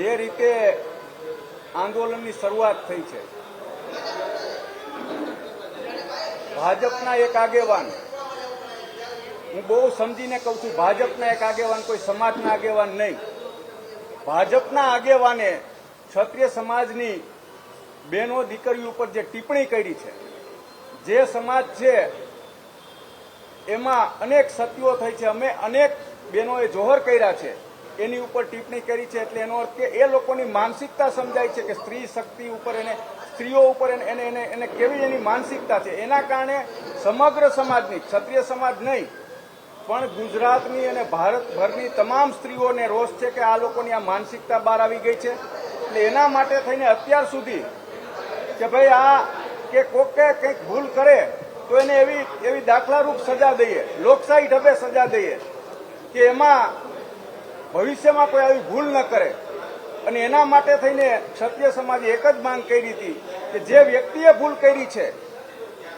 જે રીતે આંદોલનની શરૂઆત થઈ છે. ભાજપના એક આગેવાન, હું બહુ સમજીને કહું છું, ભાજપના એક આગેવાન કોઈ સમાજના આગેવાન નહીં. ભાજપના આગેવાને ક્ષત્રિય સમાજની બહેનો દીકરીઓ ઉપર જે ટિપ્પણી કરી છે, જે સમાજ છે, એમાં અનેક સત્યો થઈ છે. અમે અનેક બહેનોએ જોહર કર્યા છે. એની ઉપર ટિપ્પણી કરી છે એટલે એનો અર્થ કે એ લોકોની માનસિકતા સમજાય છે કે સ્ત્રી શક્તિ ઉપર એને, સ્ત્રીઓ ઉપર એને એને એને કેવી એની માનસિકતા છે? એના કારણે સમગ્ર સમાજની, ક્ષત્રિય સમાજ નહીં, પણ ગુજરાતની અને ભારતભરની તમામ સ્ત્રીઓને રોષ છે કે આ લોકોની આ માનસિકતા બહાર આવી ગઈ છે. એટલે એના માટે થઈને અત્યાર સુધી કે ભાઈ આ કે કોકે કંઈક ભૂલ કરે, તો એને એવી એવી દાખલારૂપ સજા દઈએ. લોકશાહી ઢબે સજા દઈએ. કે એમાં ભવિષ્યમાં કોઈ આવી ભૂલ ન કરે. અને એના માટે થઈને ક્ષત્રિય સમાજે એક જ માંગ કરી હતી કે જે વ્યક્તિએ ભૂલ કરી છે,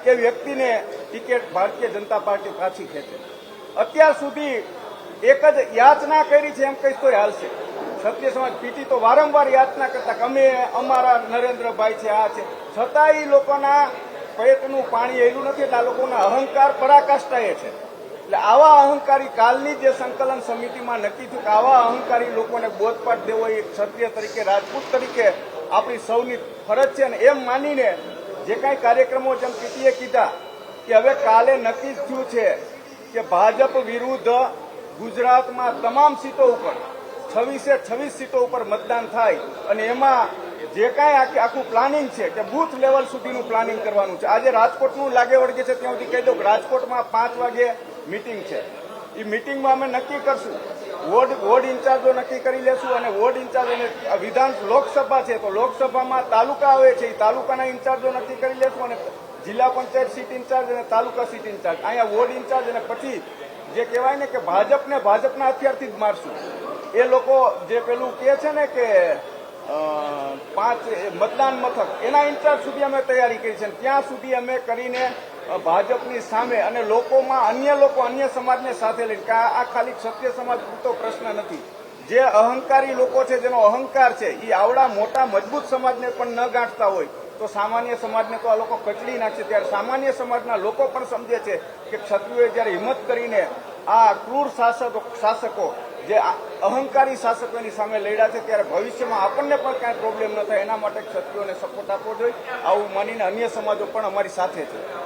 તે વ્યક્તિને ટિકિટ ભારતીય જનતા પાર્ટી પાછી ખેંચે. અત્યાર સુધી એક જ યાચના કરી છે એમ કહીશ તોય હાલશે. ક્ષત્રિય સમાજ પીટી તો વારંવાર યાચના કરતા કે અમે અમારા નરેન્દ્રભાઈ છે, આ છે. છતાં લોકોના પેટનું પાણી એલું નથી, એટલે આ લોકોના અહંકાર પરાકાષ્ઠાએ છે. એટલે આવા અહંકારી કાલની જે સંકલન સમિતિમાં નક્કી થયું કે આવા અહંકારી લોકોને બોધપાઠ દેવો એ ક્ષત્રિય તરીકે, રાજપૂત તરીકે આપણી સૌની ફરજ છે અને એમ માનીને જે કાંઈ કાર્યક્રમો જેમ પીટીએ કીધા કે હવે કાલે નક્કી થયું છે કે ભાજપ વિરુદ્ધ ગુજરાતમાં તમામ સીટો ઉપર, છવ્વીસે છવ્વીસ સીટો ઉપર મતદાન થાય અને એમાં જે કાંઈ આખી પ્લાનિંગ છે કે બૂથ લેવલ સુધીનું પ્લાનિંગ કરવાનું છે. આજે રાજકોટનું લાગે વળગે છે ત્યાં સુધી કહી દઉં રાજકોટમાં પાંચ વાગે મિટિંગ છે. એ મિટિંગમાં અમે નક્કી કરશું. વોર્ડ વોર્ડ ઇન્ચાર્જો નક્કી કરી લેશું અને વોર્ડ ઇન્ચાર્જ અને વિધાન લોકસભા છે, તો લોકસભામાં તાલુકા આવે છે એ તાલુકાના ઇન્ચાર્જો નક્કી કરી લેશું અને જિલ્લા પંચાયત સીટ ઇન્ચાર્જ અને તાલુકા સીટ ઇન્ચાર્જ. અહીંયા વોર્ડ ઇન્ચાર્જ અને પછી જે કહેવાય ને કે ભાજપને ભાજપના હથિયારથી જ મારશું. એ લોકો જે પેલું કહે છે ને કે પાંચ મતદાન મથક, એના ઇન્ચાર્જ સુધી અમે તૈયારી કરી છે. ત્યાં સુધી અમે કરીને ભાજપની સામે અને લોકોમાં અન્ય લોકો, અન્ય સમાજને સાથે લઈને આ ખાલી ક્ષત્રિય સમાજ પૂરતો પ્રશ્ન નથી. જે અહંકારી લોકો છે, જેનો અહંકાર છે એ આવડા મોટા મજબૂત સમાજને પણ ન ગાંઠતા હોય, તો સામાન્ય સમાજને તો આ લોકો કચડી નાખશે. ત્યારે સામાન્ય સમાજના લોકો પણ સમજે છે કે ક્ષત્રિયોએ જ્યારે હિંમત કરીને આ ક્રૂર શાસકો શાસકો, જે અહંકારી શાસકોની સામે લડ્યા છે, ત્યારે ભવિષ્યમાં આપણને પણ કાંઈ પ્રોબ્લેમ ન થાય. એના માટે ક્ષત્રિયોને સપોર્ટ આપવો જોઈએ. આવું માનીને અન્ય સમાજો પણ અમારી સાથે છે.